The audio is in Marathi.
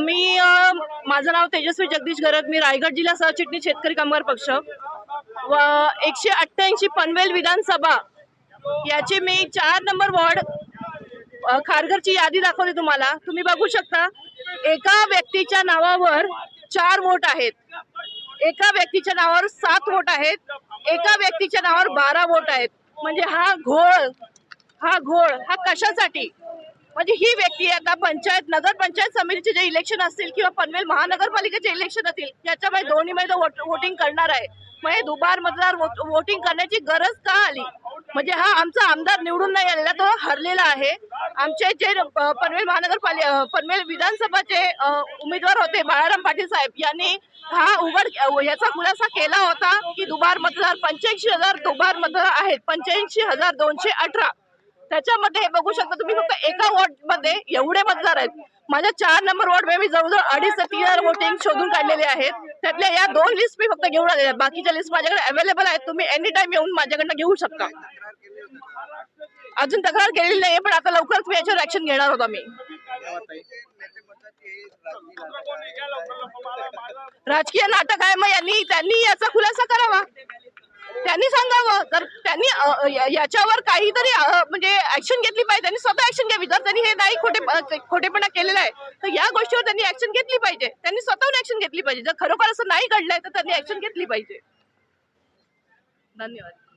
मी माझं नाव तेजस्वी जगदीश गरग मी रायगड जिल्हा सरचिटणीस शेतकरी कामगार पक्ष. व एकशे अठ्ठ्याऐंशी पनवेल विधानसभा. याचे मी चार नंबर वॉर्ड खारघरची यादी दाखवते तुम्हाला. तुम्ही बघू शकता एका व्यक्तीच्या नावावर चार वोट आहेत. एका व्यक्तीच्या नावावर सात वोट आहेत एका व्यक्तीच्या नावावर बारा वोट आहेत. म्हणजे हा घोळ हा घोळ हा कशासाठी? म्हणजे ही व्यक्ती आता पंचायत नगर पंचायत समितीचे जे इलेक्शन असतील किंवा पनवेल महानगरपालिकेचे इलेक्शन असतील याच्यामध्ये दोन्हीमध्ये वोट वोटिंग करणार आहे. मग हे दुबार मतदार वोटिंग करण्याची गरज का आली? म्हणजे हा आमचा आमदार निवडून नाही आलेला तो हरलेला आहे. आमचे जे पनवेल महानगरपालिका पनवेल विधानसभाचे उमेदवार होते बाळाराम पाटील साहेब. यांनी हा उघड याचा खुलासा केला होता की दुबार मतदार पंच्याऐंशी हजार दुबार मतदार आहेत. पंच्याऐंशी हजार दोनशे अठरा. त्याच्यामध्ये बघू शकता तुम्ही फक्त एका वॉर्डमध्ये एवढे मतदार आहेत. माझ्या चार नंबर वॉर्डमध्ये मी जवळजवळ अडीच ते तीन हजार वोटिंग शोधून काढलेले आहेत. त्यातल्या या दोन लिस्ट मी फक्त घेऊन आलेल्या आहेत. बाकीच्या लिस्ट माझ्याकडे अवेलेबल आहेत. तुम्ही एनी टाइम येऊन माझ्याकडनं घेऊ शकता. अजून तक्रार केलेली नाहीये पण आता लवकरच मी याच्यावर ऍक्शन घेणार होतो मी राजकीय नाटक आहे मग यांनी त्यांनी याचा खुलासा करावा. त्यांनी सांगावं. तर त्यांनी याच्यावर काहीतरी म्हणजे ऍक्शन घेतली पाहिजे. त्यांनी स्वतः ऍक्शन घ्यावी. जर त्यांनी हे नाही खोटे खोटेपणा केलेला आहे तर या गोष्टीवर त्यांनी ऍक्शन घेतली पाहिजे. त्यांनी स्वतःहून ऍक्शन घेतली पाहिजे. जर खरोखर असं नाही घडलंय तर त्यांनी ऍक्शन घेतली पाहिजे. धन्यवाद.